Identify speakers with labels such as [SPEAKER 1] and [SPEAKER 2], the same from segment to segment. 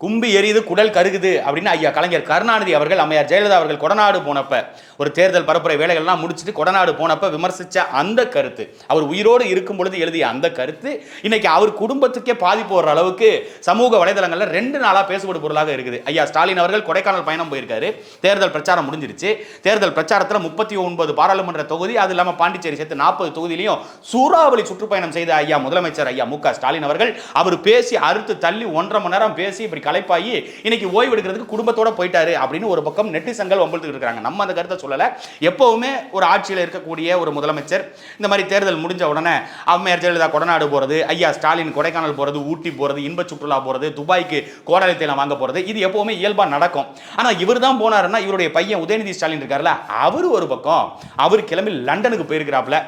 [SPEAKER 1] கும்பி எரியுது குடல் கருகுது அப்படின்னு ஐயா கலைஞர் கருணாநிதி அவர்கள் அம்மையார் ஜெயலலிதா அவர்கள் கொடநாடு போனப்ப ஒரு தேர்தல் பரப்புரை வேலைகள்லாம் முடிச்சுட்டு கொடநாடு போனப்ப விமர்சித்த அந்த கருத்து அவர் உயிரோடு இருக்கும் பொழுது எழுதிய அந்த கருத்து இன்னைக்கு அவர் குடும்பத்துக்கே பாதிப்பு வர்ற அளவுக்கு சமூக வலைதளங்களில் ரெண்டு நாளாக பேசுபடு பொருளாக இருக்குது. ஐயா ஸ்டாலின் அவர்கள் கொடைக்கானல் பயணம் போயிருக்காரு தேர்தல் பிரச்சாரம் முடிஞ்சிருச்சு தேர்தல் பிரச்சாரத்தில் முப்பத்தி ஒன்பது பாராளுமன்ற தொகுதி அது இல்லாமல் பாண்டிச்சேரி சேர்த்து நாற்பது தொகுதியிலையும் சூறாவளி சுற்றுப்பயணம் செய்த ஐயா முதலமைச்சர் ஐயா மு ஸ்டாலின் அவர்கள் அவர் பேசி அறுத்து தள்ளி ஒன்றரை மணி நேரம் பேசி இப்படி களைப்பாகி இன்னைக்கு ஓய்வு எடுக்கிறதுக்கு குடும்பத்தோட போயிட்டாரு அப்படின்னு ஒரு பக்கம் நெட்டிசங்கள் வம்பிழுத்துட்டு இருக்கிறாங்க நம்ம அந்த கருத்தை சொல்லல. எப்பவுமே ஒரு ஆட்சியில் இருக்கக்கூடிய ஒரு முதலமைச்சர் இந்த மாதிரி தேர்தல் முடிஞ்ச உடனே அம்மையார் ஜெயலலிதா கொடநாடு போறது ஐயா ஸ்டாலின் கொடைக்கானல் போறது ஊட்டி போறது இன்ப சுற்றுலா போறது துபாய்க்கு கோடாலி தைலம் வாங்க போறது இது எப்பவுமே இயல்பா நடக்கும். ஆனா இவர் தான் போனாருன்னா இவருடைய பையன் உதயநிதி ஸ்டாலின் இருக்காருல்ல அவர் ஒரு பக்கம் அவர் கிளம்பி லண்டனுக்கு போயிருக்கிறாப்ல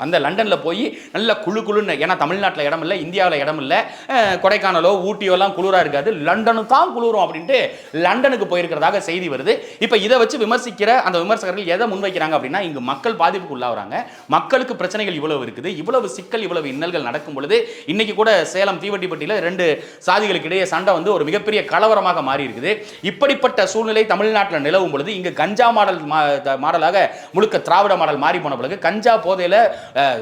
[SPEAKER 1] அந்த லண்டனில் போய் நல்ல குழு குழுன்னு ஏன்னா தமிழ்நாட்டில் இடம் இல்லை இந்தியாவில் இடம் இல்லை கொடைக்கானலோ ஊட்டியோலாம் குளிராக இருக்காது. லண்டனு தான் குளிரும் அப்படின்ட்டு லண்டனுக்கு போயிருக்கிறதாக செய்தி வருது. இப்போ இதை வச்சு விமர்சிக்கிற அந்த விமர்சகர்கள் எதை முன்வைக்கிறாங்க அப்படின்னா இங்கு மக்கள் பாதிப்புக்கு உள்ளாகிறாங்க மக்களுக்கு பிரச்சனைகள் இவ்வளவு இருக்குது. இவ்வளவு சிக்கல் இவ்வளவு இன்னல்கள் நடக்கும் பொழுது இன்னைக்கு கூட சேலம் தீவட்டிப்பட்டியில் ரெண்டு சாதிகளுக்கு இடையே சண்டை வந்து ஒரு மிகப்பெரிய கலவரமாக மாறி இருக்குது இப்படிப்பட்ட சூழ்நிலை தமிழ்நாட்டில் நிலவும் பொழுது இங்கு கஞ்சா மாடல் மா- த- மாடலாக முழுக்க திராவிட மாடல் மாறி போன பிறகு கஞ்சா போதையில்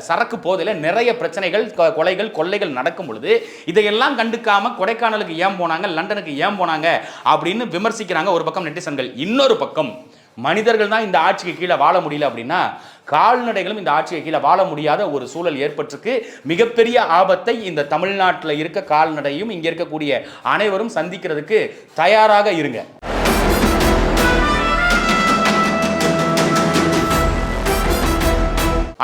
[SPEAKER 1] சரக்கு போதையில நிறைய பிரச்சனைகள் கொலைகள் கொள்ளைகள் நடக்கும் பொழுது இதையெல்லாம் கண்டுக்காம கொடைக்கானலுக்கு ஏன் போனாங்க லண்டனுக்கு ஏன் போனாங்க அப்படின்னு விமர்சிக்கிறாங்க ஒரு பக்கம் நெட்டிசன்கள். இன்னொரு பக்கம் மனிதர்கள் தான் இந்த ஆட்சிக்கு கீழே வாழ முடியல அப்படின்னா கால்நடைகளும் இந்த ஆட்சிக்கு கீழே வாழ முடியாத ஒரு சூழல் ஏற்பட்டிருக்கு. மிகப்பெரிய ஆபத்தை இந்த தமிழ்நாட்டில் இருக்க கால்நடையும் இங்கே இருக்கக்கூடிய அனைவரும் சந்திக்கிறதுக்கு தயாராக இருங்க.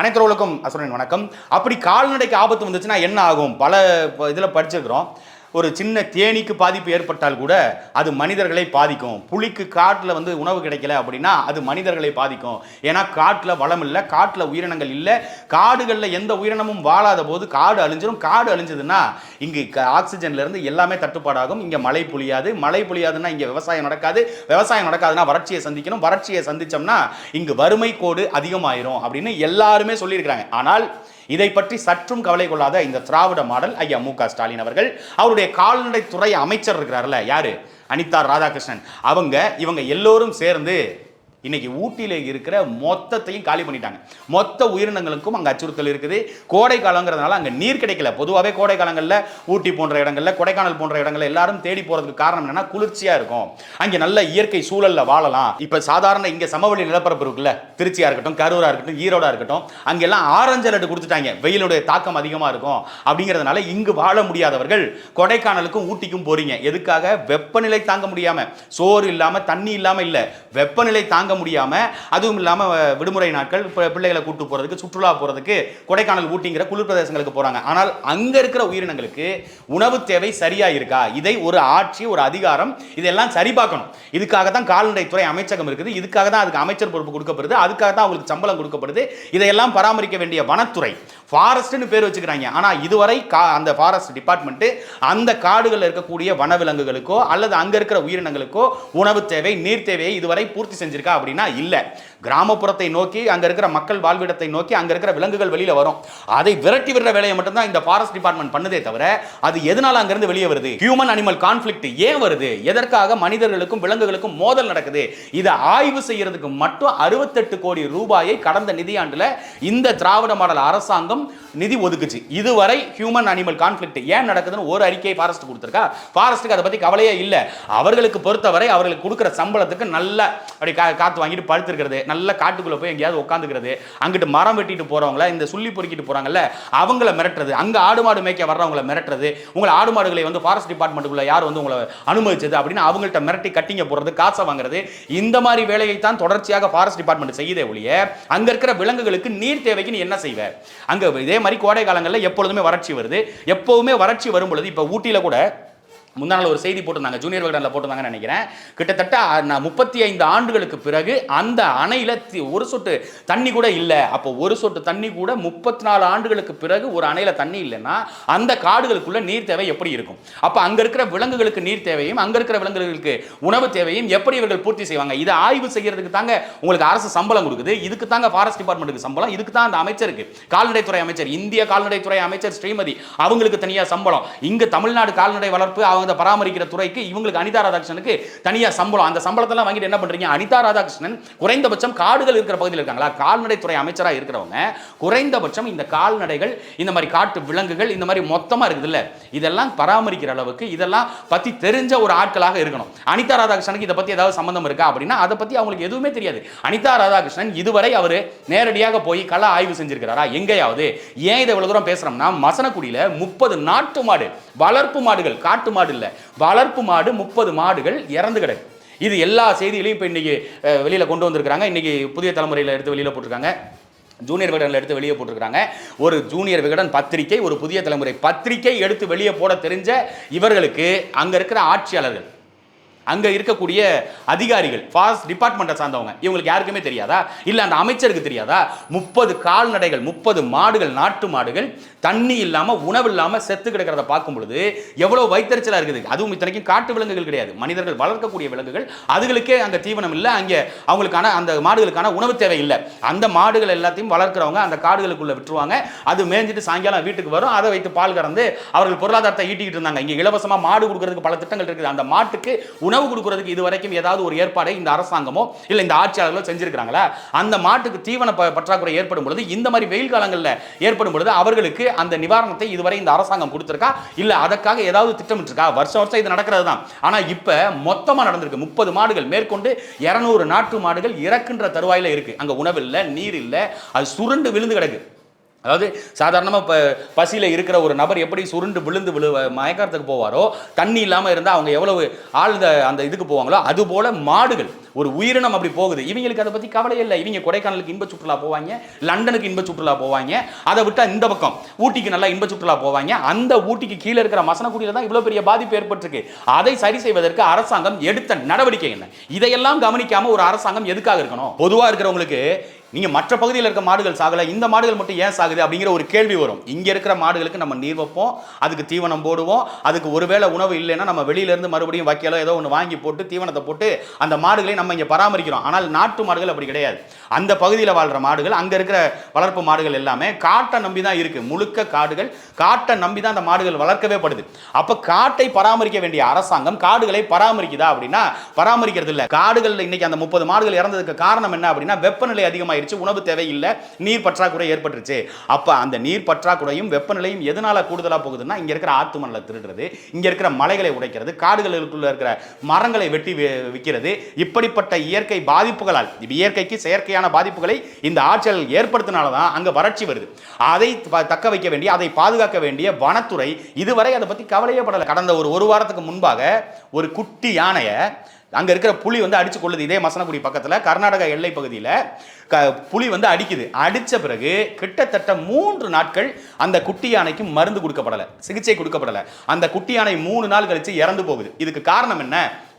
[SPEAKER 1] அனைத்துறவுகளுக்கும் அசுரன் வணக்கம். அப்படி கால்நடைக்கு ஆபத்து வந்துச்சுன்னா என்ன ஆகும்? பல இதில் படிச்சிருக்கிறோம். ஒரு சின்ன தேனீக்கு பாதிப்பு ஏற்பட்டால் கூட அது மனிதர்களை பாதிக்கும். புலிக்கு காட்டில் வந்து உணவு கிடைக்கல அப்படின்னா அது மனிதர்களை பாதிக்கும். ஏன்னா காட்டில் வளம் இல்லை காட்டில் உயிரினங்கள் இல்லை. காடுகளில் எந்த உயிரினமும் வாழாத போது காடு அழிஞ்சிடும் காடு அழிஞ்சதுன்னா இங்கே ஆக்சிஜன்லேருந்து எல்லாமே தட்டுப்பாடாகும். இங்கே மழை பொழியாது. மழை பொழியாதுன்னா இங்கே விவசாயம் நடக்காது. விவசாயம் நடக்காதுன்னா வறட்சியை சந்திக்கணும். வறட்சியை சந்திச்சோம்னா இங்கு வறுமை கோடு அதிகமாயிரும் அப்படின்னு எல்லாருமே சொல்லியிருக்கிறாங்க. ஆனால் இதை பற்றி சற்றும் கவலை கொள்ளாத இந்த திராவிட மாடல் ஐயா மு க ஸ்டாலின் அவர்கள் அவருடைய கால்நடை துறை அமைச்சர் இருக்கிறார்ல யாரு? அனிதா ராதாகிருஷ்ணன். அவங்க இவங்க எல்லோரும் சேர்ந்து இன்னைக்கு ஊட்டியில் இருக்கிற மொத்தத்தையும் காலி பண்ணிட்டாங்க. மொத்த உயிரினங்களுக்கும் அங்கே அச்சுறுத்தல் இருக்குது. கோடை காலங்கிறதுனால அங்கே நீர் கிடைக்கல. பொதுவாகவே கோடை காலங்களில் ஊட்டி போன்ற இடங்களில் கொடைக்கானல் போன்ற இடங்களில் எல்லாரும் தேடி போகிறதுக்கு காரணம் என்னன்னா குளிர்ச்சியாக இருக்கும். அங்கே நல்ல இயற்கை சூழலில் வாழலாம். இப்போ சாதாரண இங்கே சமவெளி நிலப்பரப்பு இருக்குல்ல திருச்சியாக இருக்கட்டும் கரூராக இருக்கட்டும் ஈரோடாக இருக்கட்டும் அங்கெல்லாம் ஆரஞ்சு அலர்ட் கொடுத்துட்டாங்க. வெயிலுடைய தாக்கம் அதிகமாக இருக்கும். அப்படிங்கிறதுனால இங்கு வாழ முடியாதவர்கள் கொடைக்கானலுக்கும் ஊட்டிக்கும் போறீங்க. எதுக்காக? வெப்பநிலை தாங்க முடியாமல் சோறு இல்லாமல் தண்ணி இல்லாமல் இல்லை. வெப்பநிலை தாங்க முடியாம அதுவும் இல்லாமல் விடுமுறை நாட்கள் இப்போ பிள்ளைகளை கூட்டு போகிறதுக்கு சுற்றுலா போகிறதுக்கு கொடைக்கானல் ஊட்டிங்கிற குளிர் பிரதேசங்களுக்கு போகிறாங்க ஆனால் அங்கே இருக்கிற உயிரினங்களுக்கு உணவு தேவை சரியாக இருக்கா? இதை ஒரு ஆட்சி ஒரு அதிகாரம் இதெல்லாம் சரி பார்க்கணும். இதுக்காக தான் கால்நடைத்துறை அமைச்சகம் இருக்குது. இதுக்காக தான் அதுக்கு அமைச்சர் பொறுப்பு கொடுக்கப்படுது. அதுக்காக தான் அவங்களுக்கு சம்பளம் கொடுக்கப்படுது. இதையெல்லாம் பராமரிக்க வேண்டிய வனத்துறை ஃபாரஸ்ட்னு பேர் வச்சுக்கிறாங்க. ஆனால் இதுவரை கா அந்த ஃபாரஸ்ட் டிபார்ட்மெண்ட்டு அந்த காடுகளில் இருக்கக்கூடிய வனவிலங்குகளுக்கோ அல்லது அங்கே இருக்கிற உயிரினங்களுக்கோ உணவு தேவை நீர் தேவையை இதுவரை பூர்த்தி செஞ்சிருக்கா அப்படின்னா இல்லை. கிராமப்புறத்தை நோக்கி அங்கே இருக்கிற மக்கள் வாழ்விடத்தை நோக்கி அங்கே இருக்கிற விலங்குகள் வெளியில் வரும். அதை விரட்டி விடுற வேலையை மட்டும்தான் இந்த ஃபாரஸ்ட் டிபார்ட்மெண்ட் பண்ணுதே தவிர அது எதனால் அங்கேருந்து வெளியே வருது? ஹியூமன் அனிமல் கான்ஃபிளிக்ட் ஏன் வருது? எதற்காக மனிதர்களுக்கும் விலங்குகளுக்கும் மோதல் நடக்குது? இதை ஆய்வு செய்யறதுக்கு மட்டும் அறுபத்தெட்டு கோடி ரூபாயை கடந்த நிதியாண்டில் இந்த திராவிட மாடல் அரசாங்கம் நிதி ஒதுக்குச்சு. இதுவரை ஹியூமன் அனிமல் கான்ஃப்ளிக்ட் ஏன் நடக்குதுன்னு ஒரு அறிக்கை ஃபாரஸ்ட் கொடுத்துருக்கா? ஃபாரஸ்ட்டுக்கு அதை பற்றி கவலையே இல்லை. அவர்களுக்கு பொறுத்தவரை அவர்களுக்கு கொடுக்குற சம்பளத்துக்கு நல்ல அப்படி கா காற்று வாங்கிட்டு படுத்துருக்கிறது நல்ல காட்டுக்குள்ளே போய் எங்கேயாவது உட்காந்துக்கிறது அங்கிட்டு மரம் வெட்டிட்டு போகிறவங்கள இந்த சுள்ளி பொறுக்கிட்டு போகிறாங்கல்ல அவங்கள மிரட்டுறது அங்கே ஆடு மாடு மேய்க்க வர்றவங்கள மிரட்டுறது உங்களை ஆடு மாடுகளை வந்து ஃபாரஸ்ட் டிபார்ட்மெண்ட்டுக்குள்ளே யார் வந்து உங்களை அனுமதிச்சது அப்படின்னு அவங்கள்ட்ட மிரட்டி கட்டிங்க போடுறது காசை வாங்குறது இந்த மாதிரி வேலையை தான் தொடர்ச்சியாக ஃபாரஸ்ட் டிபார்ட்மெண்ட் செய்யுதே ஒழிய அங்கே இருக்கிற விலங்குகளுக்கு நீர் தேவைக்கு நீ என்ன செய்வ? அங்கே இதே மாதிரி கோடை காலங்களில் எப்பொழுதுமே வறட்சி வருது. எப்பவுமே வறட்சி வரும் பொழுது இப்போ ஊட்டியில் கூட முந்தா நாள் ஒரு செய்தி போட்டிருந்தாங்க ஜூனியர் விகடனில் போட்டிருந்தாங்கன்னு நினைக்கிறேன். கிட்டத்தட்ட நான் முப்பத்தி ஐந்து ஆண்டுகளுக்கு பிறகு அந்த அணையில் ஒரு சொட்டு தண்ணி கூட இல்லை. அப்போ ஒரு சொட்டு தண்ணி கூட முப்பத்தி நாலு ஆண்டுகளுக்கு பிறகு ஒரு அணையில் தண்ணி இல்லைன்னா அந்த காடுகளுக்குள்ள நீர் தேவை எப்படி இருக்கும்? அப்போ அங்கே இருக்கிற விலங்குகளுக்கு நீர் தேவையும் அங்கே இருக்கிற விலங்குகளுக்கு உணவு தேவையும் எப்படி இவர்கள் பூர்த்தி செய்வாங்க? இதை ஆய்வு செய்கிறதுக்கு தாங்க உங்களுக்கு அரசு சம்பளம் கொடுக்குது. இதுக்கு தாங்க ஃபாரஸ்ட் டிபார்ட்மெண்ட்டுக்கு சம்பளம். இதுக்கு தான் அந்த அமைச்சருக்கு. கால்நடைத்துறை அமைச்சர் இந்திய கால்நடைத்துறை அமைச்சர் ஸ்ரீமதி அவங்களுக்கு தனியாக சம்பளம். இங்கே தமிழ்நாடு கால்நடை வளர்ப்பு அவங்க வந்து பராமரிக்கிற துறைக்கு இவங்களுக்கு அனிதா ராதாகிருஷ்ணனுக்கு தனியாக சம்பளம். அந்த சம்பளத்தெல்லாம் வாங்கிட்டு என்ன பண்ணுறீங்க அனிதா ராதாகிருஷ்ணன் குறைந்தபட்சம் காடுகள் இருக்கிற பகுதியில் இருக்காங்களா? கால்நடைத்துறை அமைச்சராக இருக்கிறவங்க குறைந்தபட்சம் இந்த கால்நடைகள் இந்த மாதிரி காட்டு விலங்குகள் இந்த மாதிரி மொத்தமா இருக்குதுல்ல இதெல்லாம் பராமரிக்கிற அளவுக்கு இதெல்லாம் பற்றி தெரிஞ்ச ஒரு ஆட்களாக இருக்கணும். அனிதா ராதாகிருஷ்ணனுக்கு இதை பற்றி ஏதாவது சம்மந்தம் இருக்கா அப்படின்னா அதை பற்றி அவங்களுக்கு எதுவுமே தெரியாது. அனிதா ராதாகிருஷ்ணன் இதுவரை அவர் நேரடியாக போய் கள ஆய்வு செஞ்சிருக்கிறாரா? எங்கேயாவது. ஏன் இதை இவ்வளோ தூரம் பேசுகிறோம்னா மசனக்குடியில் முப்பது நாட்டு மாடு வளர்ப்பு மாடுகள் காட்டு மாடு இல்ல வளர்ப்பு மாடு முப்பது மாடுகள் இறந்து கிடக்கு. இது எல்லா செய்திகளையும் இப்போ இன்னைக்கு வெளியில் வெளியில கொண்டு வந்திருக்கிறாங்க. இன்னைக்கு புதிய தலைமுறையில் எடுத்து வெளியில் போட்டிருக்காங்க. ஜூனியர் விகடனில் எடுத்து வெளியே போட்டிருக்காங்க ஒரு ஜூனியர் விகடன் பத்திரிகை ஒரு புதிய தலைமுறை பத்திரிகை எடுத்து வெளியே போட தெரிஞ்ச இவர்களுக்கு அங்க இருக்கிற ஆட்சியாளர்கள் அங்கே இருக்கக்கூடிய அதிகாரிகள் ஃபாஸ்ட் டிபார்ட்மெண்ட்டை சார்ந்தவங்க இவங்களுக்கு யாருக்குமே தெரியாதா? இல்லை அந்த அமைச்சருக்கு தெரியாதா? முப்பது கால்நடைகள் முப்பது மாடுகள் நாட்டு மாடுகள் தண்ணி இல்லாமல் உணவு இல்லாமல் செத்து கிடக்கிறத பார்க்கும் பொழுது எவ்வளோ வைத்தறிச்சலாக இருக்குது? அதுவும் இத்தனைக்கும் காட்டு விலங்குகள் கிடையாது. மனிதர்கள் வளர்க்கக்கூடிய விலங்குகள். அதுகளுக்கே அங்கே தீவனம் இல்லை அங்கே அவங்களுக்கான அந்த மாடுகளுக்கான உணவு தேவை இல்லை. அந்த மாடுகள் எல்லாத்தையும் வளர்க்குறவங்க அந்த காடுகளுக்குள்ளே விட்டுருவாங்க. அது மேய்ஞ்சிட்டு சாயங்காலம் வீட்டுக்கு வரும். அதை வைத்து பால் கறந்து அவர்கள் பொருளாதாரத்தை ஈட்டிக்கிட்டு இருந்தாங்க. இங்கே இலவசமாக மாடு கொடுக்கறதுக்கு பல திட்டங்கள் இருக்குது. அந்த மாட்டுக்கு உணவு கொடுக்கறதுக்கு இது வரைக்கும் ஏதாவது ஒரு ஏற்பாடை இந்த அரசாங்கமோ இல்லை இந்த ஆட்சியாளர்களோ செஞ்சிருக்கிறாங்களா? அந்த மாட்டுக்கு தீவன ப- பற்றாக்குறை ஏற்படும் பொழுது இந்த மாதிரி வெயில் காலங்களில் ஏற்படும் பொழுது அவர்களுக்கு அந்த நிவாரணத்தை இதுவரை இந்த அரசாங்கம் கொடுத்துருக்கா? இல்லை அதற்காக ஏதாவது திட்டமிட்டிருக்கா? வருஷம் வருஷம் இது நடக்கிறது தான் ஆனால் இப்போ மொத்தமாக நடந்திருக்கு. முப்பது மாடுகள் மேற்கொண்டு இரநூறு நாட்டு மாடுகள் இறக்குன்ற தருவாயில இருக்கு. அங்கே உணவு இல்லை நீர் இல்லை அது சுருண்டு விழுந்து கிடக்கு. அதாவது சாதாரணமாக இப்போ பசியில் இருக்கிற ஒரு நபர் எப்படி சுருண்டு விழுந்து விழு மயக்கத்துக்கு போவாரோ தண்ணி இல்லாமல் இருந்தால் அவங்க எவ்வளவு ஆழ்ந்த அந்த இதுக்கு போவாங்களோ அதுபோல் மாடுகள் ஒரு உயிரினம் அப்படி போகுது. இவங்களுக்கு அதை பற்றி கவலையே இல்லை. இவங்க கொடைக்கானலுக்கு இன்ப சுற்றுலா போவாங்க லண்டனுக்கு இன்ப சுற்றுலா போவாங்க அதை விட்டால் இந்த பக்கம் ஊட்டிக்கு நல்லா இன்ப சுற்றுலா போவாங்க. அந்த ஊட்டிக்கு கீழே இருக்கிற மசனக்குடியில் தான் இவ்வளோ பெரிய பாதிப்பு ஏற்பட்டிருக்கு. அதை சரி செய்வதற்கு அரசாங்கம் எடுத்த நடவடிக்கை என்ன? இதையெல்லாம் கவனிக்காமல் ஒரு அரசாங்கம் எதுக்காக இருக்கணும்? பொதுவாக இருக்கிறவங்களுக்கு நீங்கள் மற்ற பகுதியில் இருக்க மாடுகள் சாகலை இந்த மாடுகள் மட்டும் ஏன் சாகுது அப்படிங்கிற ஒரு கேள்வி வரும். இங்கே இருக்கிற மாடுகளுக்கு நம்ம நீர் வைப்போம் அதுக்கு தீவனம் போடுவோம் அதுக்கு ஒருவேளை உணவு இல்லைன்னா நம்ம வெளியிலேருந்து மறுபடியும் வைக்கலோ ஏதோ ஒன்று வாங்கி போட்டு தீவனத்தை போட்டு அந்த மாடுகளை நம்ம இங்கே பராமரிக்கிறோம். ஆனால் நாட்டு மாடுகள் அப்படி கிடையாது. அந்த பகுதியில் வாழ்கிற மாடுகள் அங்கே இருக்கிற வளர்ப்பு மாடுகள் எல்லாமே காட்டை நம்பி தான் இருக்குது முழுக்க காடுகள் காட்டை நம்பி தான் அந்த மாடுகள் வளர்க்கவே படுது. அப்போ காட்டை பராமரிக்க வேண்டிய அரசாங்கம் காடுகளை பராமரிக்குதா அப்படின்னா பராமரிக்கிறது இல்லை. காடுகளில் இன்னைக்கு அந்த முப்பது மாடுகள் இறந்ததுக்கு காரணம் என்ன அப்படின்னா வெப்பநிலை ஆயிடுச்சு உணவு தேவையில்லை நீர் பற்றாக்குறை ஏற்பட்டுருச்சு. அப்போ அந்த நீர் பற்றாக்குறையும் வெப்பநிலையும் எதனால் கூடுதலாக போகுதுன்னா இங்கே இருக்கிற ஆத்து மணலை திருடுறது இங்கே இருக்கிற மலைகளை உடைக்கிறது காடுகளுக்குள்ள இருக்கிற மரங்களை வெட்டி விற்கிறது இப்படிப்பட்ட இயற்கை பாதிப்புகளால் இயற்கைக்கு செயற்கையான பாதிப்புகளை இந்த ஆட்சியாளர்கள் ஏற்படுத்தினால தான் அங்கே வறட்சி வருது. அதை தக்க வைக்க வேண்டிய அதை பாதுகாக்க வேண்டிய வனத்துறை இதுவரை அதை பற்றி கவலையே படலை. கடந்த ஒரு ஒரு வாரத்துக்கு முன்பாக ஒரு குட்டி யானையை அங்கே இருக்கிற புலி வந்து அடிச்சு கொள்ளுது இதே மசனகுடி பக்கத்தில். கர்நாடகா எல்லை பகுதியில் க புலி வந்து அடிக்குது. அடித்த பிறகு கிட்டத்தட்ட மூன்று நாட்கள் அந்த குட்டி யானைக்கு மருந்து கொடுக்கப்படலை. சிகிச்சை கொடுக்கப்படலை. அந்த குட்டி யானை மூணு நாள் கழித்து இறந்து போகுது. இதுக்கு காரணம் என்ன?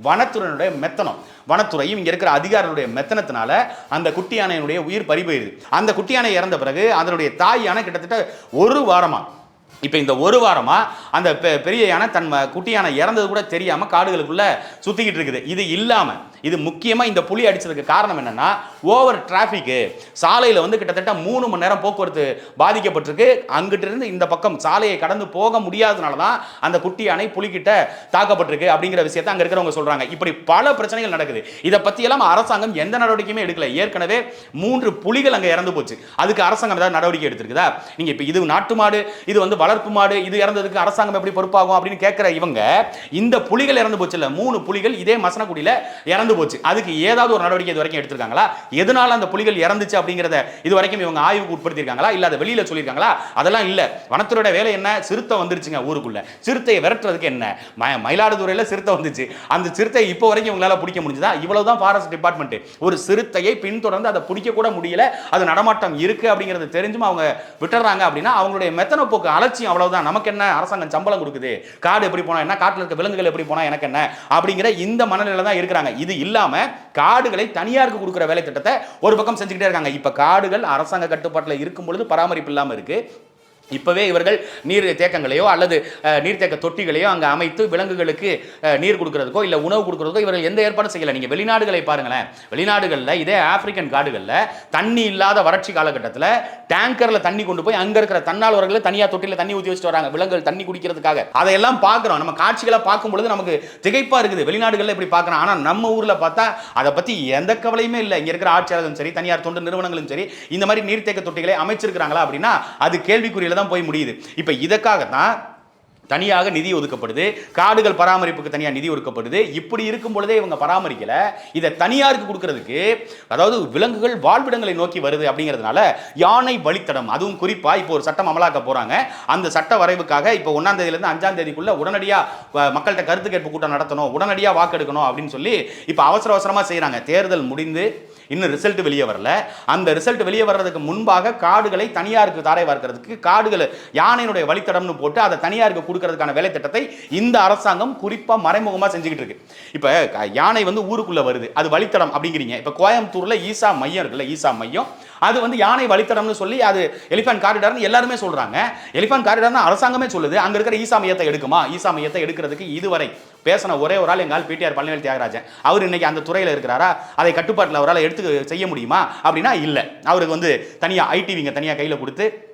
[SPEAKER 1] வனத்துறையினுடைய மெத்தனம். வனத்துறையும் இங்கே இருக்கிற அதிகாரிகளுடைய மெத்தனத்தினால அந்த குட்டி யானையினுடைய உயிர் பறி போயிருது. அந்த குட்டி யானை இறந்த பிறகு அதனுடைய தாய் யானை கிட்டத்தட்ட ஒரு வாரமாக இப்போ இந்த ஒரு வாரமாக அந்த பெ- பெரிய யானை தன் குட்டியான குட்டி யானை இறந்தது கூட தெரியாமல் காடுகளுக்குள்ளே சுற்றிக்கிட்டு இருக்குது. இது இல்லாமல் இது முக்கியமாக இந்த புலி அடித்ததுக்கு காரணம் என்னென்னா ஓவர் டிராஃபிக்கு சாலையில் வந்து கிட்டத்தட்ட மூணு மணி நேரம் போக்குவரத்து பாதிக்கப்பட்டிருக்கு. அங்கிட்டிருந்து இந்த பக்கம் சாலையை கடந்து போக முடியாதனால தான் அந்த குட்டி அணை புலிகிட்ட தாக்கப்பட்டிருக்கு அப்படிங்கிற விஷயத்தை அங்கே இருக்கிறவங்க சொல்கிறாங்க இப்படி பல பிரச்சனைகள் நடக்குது. இதை பற்றியெல்லாம் அரசாங்கம் எந்த நடவடிக்கையுமே எடுக்கல. ஏற்கனவே மூன்று புலிகள் அங்கே இறந்து போச்சு. அதுக்கு அரசாங்கம் ஏதாவது நடவடிக்கை எடுத்திருக்குதா? நீங்கள் இப்போ இது நாட்டு மாடு இது வந்து வளர்ப்பு மாடு இது இறந்ததுக்கு அரசாங்கம் எப்படி பொறுப்பாகும் அப்படின்னு கேட்குற இவங்க இந்த புலிகள் இறந்து போச்சு இல்லை மூணு புலிகள் இதே மசனக்குடியில் இறந்து போச்சு. அதுக்கு ஏதாவது ஒரு நடவடிக்கை இது வரைக்கும் எடுத்திருக்காங்களா? எதனால அந்த புலிகள் இறந்துச்சு அப்படிங்கிறத இது வரைக்கும் இவங்க ஆய்வுக்கு உட்படுத்தியிருக்காங்களா? இல்ல அதை வெளியில சொல்லியிருக்காங்களா? அதெல்லாம் இல்ல. வனத்துறையோட வேலை என்ன? சிறுத்தை வந்துருச்சுங்க ஊருக்குள்ள. சிறுத்தையை விரட்டுறதுக்கு என்ன? ம- மயிலாடுதுறையில சிறுத்தை வந்துச்சு. அந்த சிறுத்தை இப்போ வரைக்கும் இவங்களால பிடிக்க முடிஞ்சுதா? இவ்வளவுதான் ஃபாரஸ்ட் டிபார்ட்மெண்ட் ஒரு சிறுத்தையை பின்தொடர்ந்து அதை பிடிக்க கூட முடியல. அது நடமாட்டம் இருக்கு அப்படிங்கிறது தெரிஞ்சும் அவங்க விட்டுறாங்க அப்படின்னா அவங்களுடைய மெத்தன போக்கு அலட்சியம் அவ்வளவுதான். நமக்கு என்ன? அரசாங்கம் சம்பளம் கொடுக்குது. காடு எப்படி போனா என்ன? காட்டில் இருக்க விலங்குகள் எப்படி போனா எனக்கு என்ன? அப்படிங்கிற இந்த மனநிலை தான் இருக்கிறாங்க. இது இல்லாமல் காடுகளை தனியாருக்கு கொடுக்குற வேலை திட்டத்தை ஒரு பக்கம் செஞ்சுக்கிட்டே இருக்காங்க. இப்போ காடுகள் அரசாங்க கட்டுப்பாட்டில் இருக்கும் பொழுது பராமரிப்பு இல்லாமல் இருக்குது இப்போவே இவர்கள் நீர் தேக்கங்களையோ அல்லது நீர்த்தேக்க தொட்டிகளையோ அங்கே அமைத்து விலங்குகளுக்கு நீர் கொடுக்குறதுக்கோ இல்லை உணவு கொடுக்குறதுக்கோ இவர்கள் எந்த ஏற்பாடும் செய்யலை. நீங்கள் வெளிநாடுகளை பாருங்களேன். வெளிநாடுகளில் இதே ஆப்பிரிக்கன் காடுகளில் தண்ணி இல்லாத வறட்சி காலகட்டத்தில் டேங்கரில் தண்ணி கொண்டு போய் அங்கே இருக்கிற தன்னார்வர்களை தனியாக தொட்டியில் தண்ணி ஊற்றி வச்சுட்டு வராங்க. விலங்குகள் தண்ணி குடிக்கிறதுக்காக. அதையெல்லாம் பார்க்குறோம் நம்ம காட்சிகளை பார்க்கும் பொழுது நமக்கு திகைப்பாக இருக்குது. வெளிநாடுகளில் இப்படி பார்க்குறோம் ஆனால் நம்ம ஊரில் பார்த்தா அதை பற்றி எந்த கவலையுமே இல்லை. இங்கே இருக்கிற ஆட்சியாளர்களும் சரி தனியார் தொண்டு நிறுவனங்களும் சரி இந்த மாதிரி நீர்த்தேக்க தொட்டிகளை அமைச்சிருக்கிறாங்களா அப்படின்னா அது கேள்விக்குறியில் தான் போய் முடியுது. இப்போ இதற்காக தான் தனியாக நிதி ஒதுக்கப்படுது. காடுகள் பராமரிப்புக்கு தனியாக நிதி ஒதுக்கப்படுது. இப்படி இருக்கும் பொழுதே இவங்க பராமரிக்கல. இதை தனியாருக்கு கொடுக்கறதுக்கு அதாவது விலங்குகள் வாழ்விடங்களை நோக்கி வருது அப்படிங்கிறதுனால யானை வழித்தடம் அதுவும் குறிப்பாக இப்போ ஒரு சட்டம் அமலாக்க போகிறாங்க அந்த சட்ட வரைவுக்காக இப்போ ஒன்றாம் தேதியிலேருந்து அஞ்சாம் தேதிக்குள்ள உடனடியாக மக்கள்கிட்ட கருத்து கேட்பு கூட்டம் நடத்தணும் உடனடியாக வாக்கெடுக்கணும் அப்படின்னு சொல்லி இப்போ அவசர அவசரமாக செய்கிறாங்க தேர்தல் முடிந்து இன்னும் ரிசல்ட் வெளியே வரல. அந்த ரிசல்ட் வெளியே வர்றதுக்கு முன்பாக காடுகளை தனியாருக்கு தாரை வார்க்கிறதுக்கு காடுகளை யானையினுடைய வழித்தடம்னு போட்டு அதை தனியாருக்கு கொடுக்கறதுக்கான வேலை திட்டத்தை இந்த அரசாங்கம் குறிப்பா மறைமுகமா செஞ்சுக்கிட்டு இருக்கு. இப்ப க- யானை வந்து ஊருக்குள்ள வருது. அது வழித்தடம் அப்படிங்கிறீங்க. இப்ப கோயம்புத்தூர்ல ஈசா மையம் இருக்குல்ல ஈசா மையம். அது வந்து யானை வழித்தடம்னு சொல்லி அது எலிஃபண்ட் காரிடார்னு எல்லாருமே சொல்றாங்க. எலிஃபண்ட் காரிடார்னு அரசாங்கமே சொல்லுது. அங்க இருக்கிற ஈசா மையத்தை எடுக்குமா? ஈசா மையத்தை எடுக்கிறதுக்கு இதுவரை பேசின ஒரே ஒரு ஆள் எங்கால் பிடிஆர் பழனிவேல் தியாகராஜன். அவர் இன்னைக்கு அந்த துறையில் இருக்கிறாரா? அதை கட்டுப்பாட்டில் அவரால் எடுத்து செய்ய முடியுமா? அப்படின்னா இல்லை. அவருக்கு வந்து தனியாக ஐடிவிங்க தனியாக கையில் கொடுத்து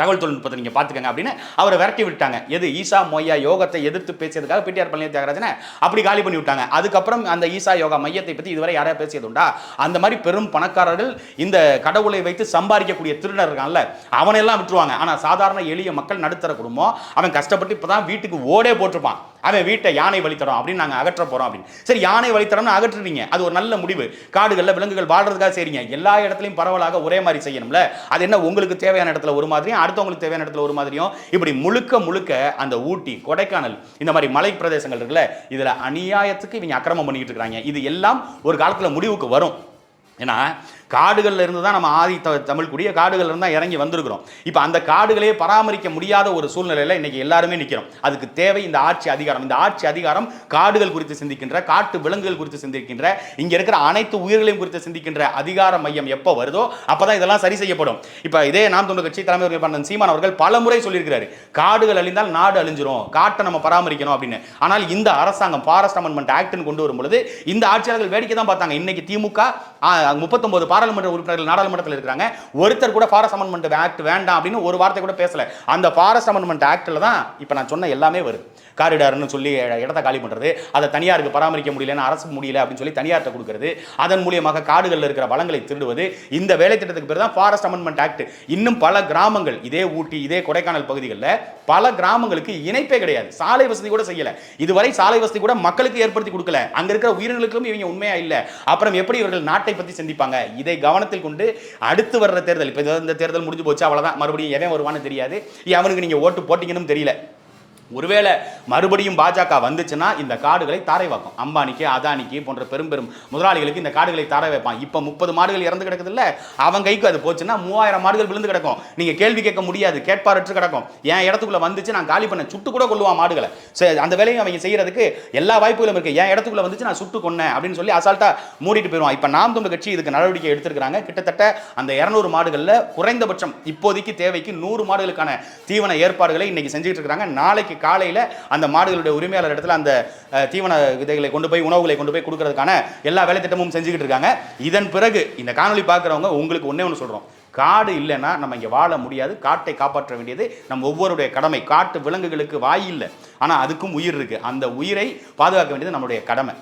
[SPEAKER 1] தகவல் தொழில்நுட்பத்தை நீங்கள் பார்த்துக்கங்க அப்படின்னு அவரை விரட்டி விட்டாங்க. எது? ஈசா மொய்யா யோகத்தை எதிர்த்து பேசியதுக்காக பிடிஆர் பழனி தியாகராஜனை அப்படி காலி பண்ணி விட்டாங்க. அதுக்கப்புறம் அந்த ஈசா யோகா மையத்தை பற்றி இதுவரை யாரையா பேசியது உண்டா? அந்த மாதிரி பெரும் பணக்காரர்கள் இந்த கடவுளை வைத்து சம்பாதிக்கக்கூடிய திருடர் இருக்கான்ல அவனையெல்லாம் விட்டுருவாங்க. ஆனால் சாதாரண எளிய மக்கள் நடுத்தர குடும்பம் அவன் கஷ்டப்பட்டு இப்போ தான் வீட்டுக்கு ஓடே போட்டிருப்பான். அவன் வீட்டை யானை வழித்தடம் அப்படின்னு நாங்கள் அகற்ற போகிறோம் அப்படின்னு. சரி யானை வழித்தடம்னு அகற்றுறீங்க. அது ஒரு நல்ல முடிவு. காடுகளில் விலங்குகள் வாழ்றதுக்காக செய்றீங்க. எல்லா இடத்துலையும் பரவலாக ஒரே மாதிரி செய்யணும்ல? அது என்ன உங்களுக்கு தேவையான இடத்துல ஒரு மாதிரியும் அடுத்தவங்களுக்கு தேவையான இடத்துல ஒரு மாதிரியும்? இப்படி முழுக்க முழுக்க அந்த ஊட்டி கொடைக்கானல் இந்த மாதிரி மலை பிரதேசங்கள் இருக்குல்ல இதில் அநியாயத்துக்கு இவங்க அக்கிரமம் பண்ணிக்கிட்டு இருக்கிறாங்க. இது எல்லாம் ஒரு காலத்தில் முடிவுக்கு வரும். ஏன்னா காடுகளில் இருந்து தான் நம்ம ஆதி த தமிழ் குடிய இருந்து தான் இறங்கி வந்திருக்கிறோம். இப்போ அந்த காடுகளையே பராமரிக்க முடியாத ஒரு சூழ்நிலையில் இன்றைக்கி எல்லாருமே நிற்கிறோம் அதுக்கு தேவை இந்த ஆட்சி அதிகாரம். இந்த ஆட்சி அதிகாரம் காடுகள் குறித்து சிந்திக்கின்ற காட்டு விலங்குகள் குறித்து சிந்திக்கின்ற இங்கே இருக்கிற அனைத்து உயிர்களையும் குறித்து சிந்திக்கின்ற அதிகார மையம் எப்போ வருதோ அப்போ தான் இதெல்லாம் சரி செய்யப்படும். இப்போ இதே நாம் தொண்டு கட்சி தலைமை பண்ண சீமான் அவர்கள் பல முறை சொல்லியிருக்கிறாரு. காடுகள் அழிந்தால் நாடு அழிஞ்சிரும். காட்டை நம்ம பராமரிக்கணும் அப்படின்னு. ஆனால் இந்த அரசாங்கம் ஃபாரஸ்ட் அமெண்ட்மெண்ட் ஆக்ட்னு கொண்டு வரும் பொழுது இந்த ஆட்சியாளர்கள் வேடிக்கை தான் பார்த்தாங்க. இன்னைக்கு திமுக முப்பத்தொன்பது பாராளுமன்ற உறுப்பினர்கள் நாடாளுமன்றத்தில் இருக்கிறாங்க. ஒருத்தர் கூட ஃபாரஸ்ட் அமெண்ட்மெண்ட் ஆக்ட் வேண்டாம் அப்படின்னு ஒரு வார்த்தை கூட பேசல. அந்த ஃபாரஸ்ட் அமெண்ட்மெண்ட் ஆக்டில் தான் இப்போ நான் சொன்ன எல்லாமே வருது. காரிடார்னு சொல்லி இடத்த காலி பண்ணுறது அதை தனியாருக்கு பராமரிக்க முடியலன்னு அரசு முடியல அப்படின்னு சொல்லி தனியார்கிட்ட கொடுக்குறது அதன் மூலியமாக காடுகளில் இருக்கிற வளங்களை திருடுவது இந்த வேலை திட்டத்துக்கு பேர் தான் ஃபாரஸ்ட் அமெண்ட்மெண்ட் ஆக்ட் இன்னும் பல கிராமங்கள் இதே ஊட்டி இதே கொடைக்கானல் பகுதிகளில் பல கிராமங்களுக்கு இணைப்பே கிடையாது. சாலை வசதி கூட செய்யலை. இதுவரை சாலை வசதி கூட மக்களுக்கு ஏற்படுத்தி கொடுக்கல. அங்கே இருக்கிற உயிரினங்களுக்கும் இவங்க உண்மையா இல்லை. அப்புறம் எப்படி இவர்கள் நாட்டை பற்றி சிந்திப்பாங்க? இதை கவனத்தில் கொண்டு அடுத்து வர்ற தேர்தல் இப்போ இந்த தேர்தல் முடிஞ்சு போச்சு அவ்வளோதான் மறுபடியும் எவன் வருவான்னு தெரியாது. அவனுக்கு நீங்கள் ஓட்டு போட்டிங்கன்னு தெரியல. ஒருவேளை மறுபடியும் பாஜக வந்துச்சுன்னா இந்த காடுகளை தாரை வைப்போம் அம்பானிக்கு அதானிக்கு போன்ற பெரும் பெரும் முதலாளிகளுக்கு இந்த காடுகளை தாரை வைப்பான். இப்போ முப்பது மாடுகள் இறந்து கிடக்குது இல்லை அவன் கைக்கு அது போச்சுன்னா மூவாயிரம் மாடுகள் விழுந்து கிடக்கும். நீங்கள் கேள்வி கேட்க முடியாது. கேட்பாரற்று கிடக்கும். என் இடத்துக்குள்ள வந்துச்சு? நான் காலி பண்ண சுட்டு கூட கொள்ளுவான் மாடுகளை. சரி அந்த வேலையும் அவங்க செய்கிறதுக்கு எல்லா வாய்ப்புகளும் இருக்குது என் இடத்துக்குள்ள வந்துச்சு? நான் சுட்டு கொன்னேன் அப்படின்னு சொல்லி அசால்ட்டாக மூடிட்டு போயிடுவான் இப்போ நாம் தொண்டு கட்சி இதுக்கு நடவடிக்கை எடுத்திருக்கிறாங்க. கிட்டத்தட்ட அந்த இரநூறு மாடுகளில் குறைந்தபட்சம் இப்போதைக்கு தேவைக்கு நூறு மாடுகளுக்கான தீவன ஏற்பாடுகளை இன்னைக்கு செஞ்சுட்டு இருக்கிறாங்க நாளைக்கு காலையில் அந்த மாடுகளுடைய உரிமையாளர் இடத்துல அந்த தீவன விதைகளை கொண்டு போய் உணவுகளை கொண்டு போய் கொடுக்கறதுக்கான எல்லா வேலை திட்டமும் செஞ்சுக்கிட்டு இருக்காங்க. இதன் பிறகு இந்த காணொலி பார்க்குறவங்க உங்களுக்கு ஒன்றே ஒன்று சொல்கிறோம் காடு இல்லைன்னா நம்ம இங்கே வாழ முடியாது. காட்டை காப்பாற்ற வேண்டியது நம்ம ஒவ்வொருடைய கடமை. காட்டு விலங்குகளுக்கு வாய் இல்லை. ஆனால் அதுக்கும் உயிர் இருக்குது அந்த உயிரை பாதுகாக்க வேண்டியது நம்மளுடைய கடமை.